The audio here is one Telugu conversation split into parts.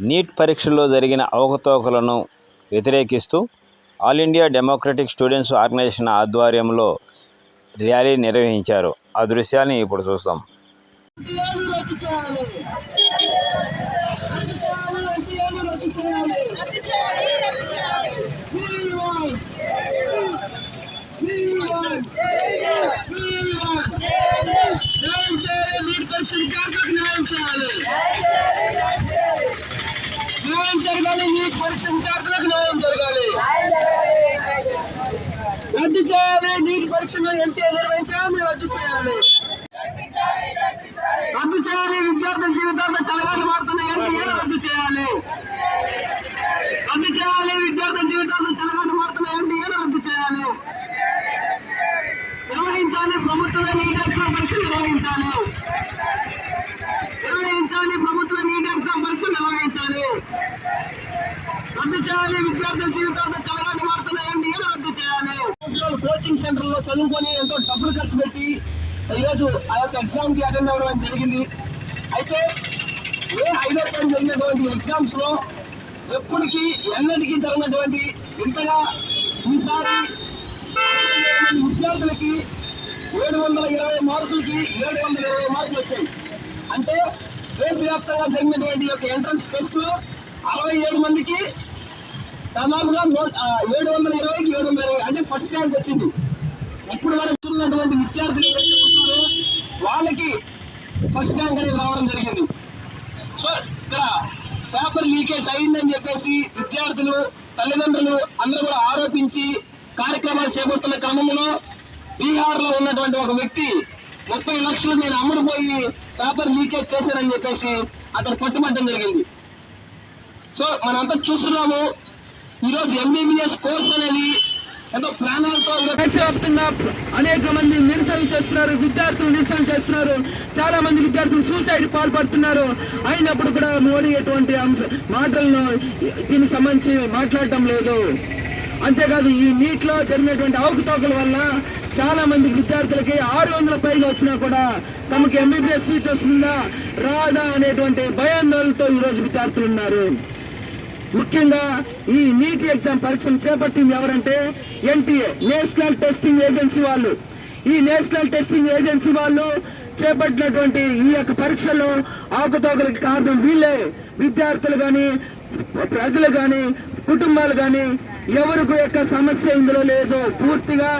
నీట్ పరీక్షల్లో జరిగిన అవకతవకలను వ్యతిరేకిస్తూ all India democratic students organization ఆధ్వర్యంలో ర్యాలీ నిర్వహించారు ఆ దృశ్యాన్ని ఇప్పుడు చూస్తాం ఎన్టీఆర్ను చేయాలి న్యాయం చేయాలి నీట్ పరీక్షలు విద్యార్థులకు న్యాయం చేయాలి న్యాయం జరగాలి నీట్ పరీక్ష విద్యార్థులకు న్యాయం జరగాలి. రద్దు చేయాలి నీట్ పరీక్షను ఎన్టీఆర్ నిర్వహించాలని రద్దు చేయాలి. రద్దు చేయాలి విద్యార్థుల జీవితాల్లో చలగాలు మారుతున్న ఎన్టీఏ రద్దు చేయాలి. రద్దు చేయాలి విద్యార్థుల జీవితాల్లో చలగాలు మారుతున్న ఎన్టీఏ రద్దు చేయాలి. నిర్వహించాలి ప్రభుత్వమే నీట్ ఎగ్జామ్ పరీక్ష నిర్వహించాలి. నిర్వహించాలి ప్రభుత్వ నీట్ ఎగ్జామ్ పరీక్ష నిర్వహించాలి. రద్దు చేయాలి విద్యార్థుల జీవితాల్లో చలగాలు మారుతున్న ఎన్టీఏ రద్దు చేయాలి. కోచింగ్ సెంటర్లో చదువుకొని ఎంతో డబ్బులు ఖర్చు పెట్టి ఈరోజు ఆ యొక్క ఎగ్జామ్కి అటెండ్ అవ్వడం జరిగింది. అయితే ఏ ఐదో టైం జరిగినటువంటి ఎగ్జామ్స్లో ఎప్పటికీ ఎన్నటికీ జరిగినటువంటి ఇంతగా ఈసారి విద్యార్థులకి ఏడు వందల ఇరవై మార్కులకి ఏడు వందల ఇరవై మార్కులు వచ్చాయి. అంటే దేశవ్యాప్తంగా జరిగినటువంటి యొక్క ఎంట్రన్స్ టెస్ట్లో అరవై ఏడు మందికి దాదాపుగా ఏడు వందల ఇరవైకి ఏడు వందల ఇరవై అంటే ఫస్ట్ ర్యాంక్ వచ్చింది. ఇప్పుడు వరకు ఉన్నటువంటి విద్యార్థులు వాళ్ళకి ఫస్ట్ ర్యాంక్ అనేది రావడం జరిగింది. సో ఇక్కడ పేపర్ లీకేజ్ అయిందని చెప్పేసి విద్యార్థులు తల్లిదండ్రులు అందరూ కూడా ఆరోపించి కార్యక్రమాలు చేపడుతున్న క్రమంలో బీహార్లో ఉన్నటువంటి ఒక వ్యక్తి ముప్పై లక్షలు నేను అమ్ముడుపోయి పేపర్ లీకేజ్ చేశానని చెప్పేసి అతను పట్టుబట్టడం జరిగింది. సో మనంతా చూస్తున్నాము ఈరోజు ఎంబీబీఎస్ కోర్స్ అనేది ఎంతో ప్రాణాలతో దేశవ్యాప్తంగా అనేక మంది నిరసన చేస్తున్నారు విద్యార్థులు నిరసన చేస్తున్నారు. చాలా మంది విద్యార్థులు సూసైడ్ పాల్పడుతున్నారు. అయినప్పుడు కూడా మోడీ ఎటువంటి అంశ మాటలను దీనికి సంబంధించి మాట్లాడటం లేదు. అంతేకాదు ఈ నీటిలో జరిగినటువంటి అవకతవకల వల్ల చాలా మంది విద్యార్థులకి ఆరు వందల పైగా వచ్చినా కూడా తమకు ఎంబీబీఎస్ సీట్ వస్తుందా? రాదా? అనేటువంటి భయాందోళనతో ఈరోజు విద్యార్థులు ఉన్నారు. ముఖ్యంగా ఈ నీట్ ఎగ్జామ్ పరీక్షలు చేపట్టింది ఎవరంటే ఎన్టీఏ నేషనల్ టెస్టింగ్ ఏజెన్సీ వాళ్ళు. ఈ నేషనల్ టెస్టింగ్ ఏజెన్సీ వాళ్ళు చేపట్టినటువంటి ఈ యొక్క పరీక్షల్లో ఆకుతోకలకి కారణం వీళ్ళే. విద్యార్థులు కానీ ప్రజలు కానీ కుటుంబాలు కానీ ఎవరికి యొక్క సమస్య ఇందులో లేదు. పూర్తిగా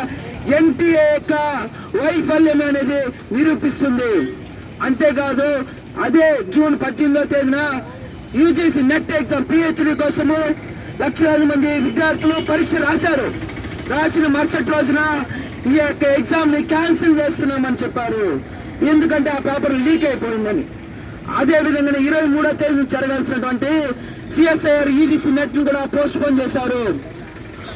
ఎన్టీఏ యొక్క వైఫల్యం అనేది నిరూపిస్తుంది. అంతేకాదు అదే జూన్ పద్దెనిమిదో తేదీన యూజీసీ నెట్ ఎగ్జామ్ పిహెచ్డి కోసము లక్షలాది మంది విద్యార్థులు పరీక్ష రాశారు. రాసిన మరుసటి రోజున ఈ యొక్క ఎగ్జామ్ని క్యాన్సిల్ చేస్తున్నామని చెప్పారు. ఎందుకంటే ఆ పేపర్ లీక్ అయిపోయిందని. అదే విధంగా ఇరవై మూడో తేదీ జరగాల్సినటువంటి సిఎస్ఐఆర్ యూజీసీ నెట్ను కూడా పోస్ట్ పోన్ చేశారు.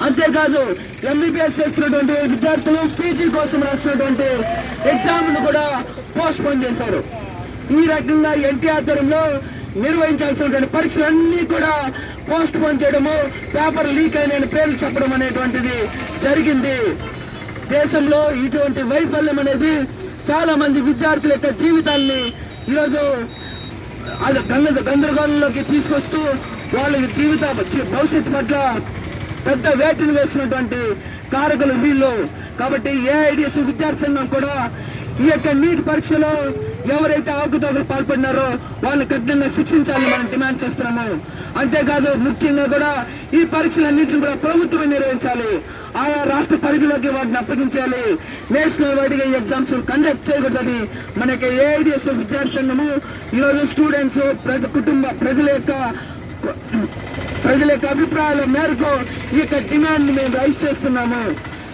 అంతేకాదు ఎంబీబీఎస్ చేస్తున్నటువంటి విద్యార్థులు పీజీ కోసం రాస్తున్నటువంటి ఎగ్జామ్ను కూడా పోస్ట్ పోన్ చేశారు. ఈ రకంగా ఎన్టీ ఆధ్వర్యంలో నిర్వహించాల్సినటువంటి పరీక్షలన్నీ కూడా పోస్ట్ పోన్ చేయడము పేపర్ లీక్ అయిన పేర్లు చెప్పడం అనేటువంటిది జరిగింది. దేశంలో ఇటువంటి వైఫల్యం అనేది చాలా మంది విద్యార్థుల యొక్క జీవితాల్ని ఈరోజు అది గంద గందరగోళంలోకి తీసుకొస్తూ వాళ్ళ జీవిత భవిష్యత్తు పట్ల పెద్ద వేటిని వేసినటువంటి కారకులు వీళ్ళు. కాబట్టి ఏఐడిఎస్ విద్యార్థి సంఘం కూడా ఈ యొక్క నీట్ పరీక్షలో ఎవరైతే ఆకుతోకలు పాల్పడినారో వాళ్ళని కఠినంగా శిక్షించాలని మనం డిమాండ్ చేస్తున్నాము. అంతేకాదు ముఖ్యంగా కూడా ఈ పరీక్షలన్నింటిని కూడా ప్రభుత్వమే నిర్వహించాలి. ఆయా రాష్ట్ర పరిధిలోకి వాటిని అప్పగించాలి. నేషనల్ వైడ్గా ఈ ఎగ్జామ్స్ కండక్ట్ చేయకూడదని మనకి ఏఐడిఎస్ విద్యార్థి సంఘము ఈరోజు స్టూడెంట్స్ ప్రజ కుటుంబ ప్రజల యొక్క ప్రజల యొక్క అభిప్రాయాల మేరకు ఈ యొక్క డిమాండ్ మేము రైజ్ చేస్తున్నాము.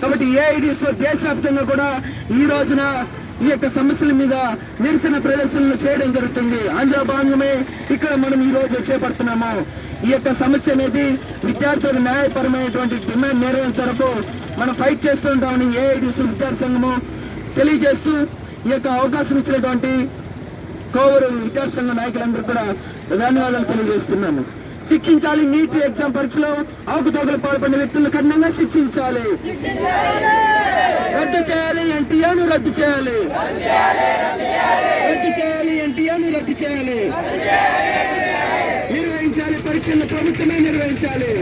కాబట్టి ఏఐడిఎస్ దేశవ్యాప్తంగా కూడా ఈ రోజున ఈ యొక్క సమస్యల మీద నిరసన ప్రదర్శనలు చేయడం జరుగుతుంది. అందులో భాగమే ఇక్కడ మనం ఈ రోజు చేపడుతున్నాము. ఈ యొక్క సమస్య అనేది విద్యార్థుల న్యాయపరమైనటువంటి డిమాండ్ నెరవేరేంత వరకు మనం ఫైట్ చేస్తుంటామని ఉంటామని విద్యార్థి సంఘము తెలియజేస్తూ ఈ యొక్క అవకాశం ఇచ్చినటువంటి కోవూరు విద్యార్థి సంఘ నాయకులందరూ కూడా ధన్యవాదాలు తెలియజేస్తున్నాను శిక్షించాలి నీట్ ఎగ్జామ్ పరీక్షలో అవకతవకలు పాల్పడిన వ్యక్తులను కఠినంగా శిక్షించాలి. ఎన్టీఆర్ను రద్దు చేయాలి. రద్దు చేయాలి ఎన్టీఆర్ను రద్దు చేయాలి. నిర్వహించాలి పరీక్షలను ప్రభుత్వమే నిర్వహించాలి.